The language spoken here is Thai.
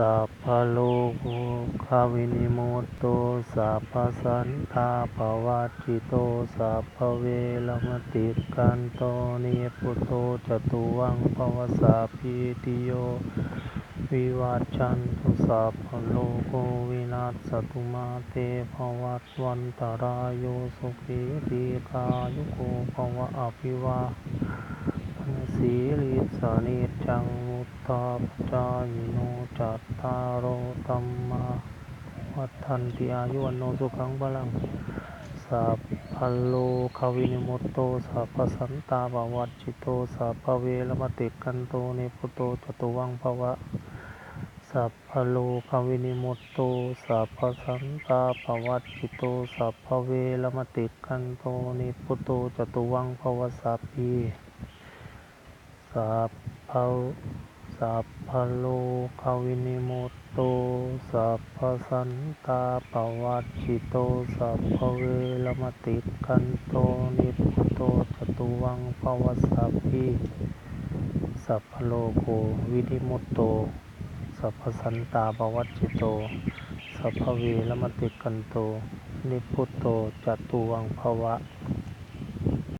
สัพพโลกขวินิโมตโตสัพพสันตาปวัตจิโตสัพพเวรมติกันโตนิพุตโตจตุวังปวสสัพพิติโยวิวัจจันตุสัพพโลกวินาศตุมาเตภวัตวันตรายโยสุขีตีกายุโกภวะอภิวาสีลิสานิจัง ตาปจายโนจัตตารโอตัมมาวัฏันติอายุวันโนสุขังพลังสัพพะโลกวินิโมตโตสัพพสันตาปวัตจิโตสัพพเวรมติกันโตเนพุโตจตุวังภวะสัพพโลกวินิโมตโตสัพพสันตาปวัตจิโตสัพพเวรมติกันโตเนพุโตจตุวังภวะสัพพีสัพพ สัพพะโลกวินิโมตโตสัพพสันตาปวัตจิโตสัพพเวรมติกันโตเนพุโตจตุวังภวะสัพพีสัพพะโลกวินิโมตโตสัพพสันตาปวัตจิโตสัพพเวรมติกันโตนิพุโตจตุวังภวะ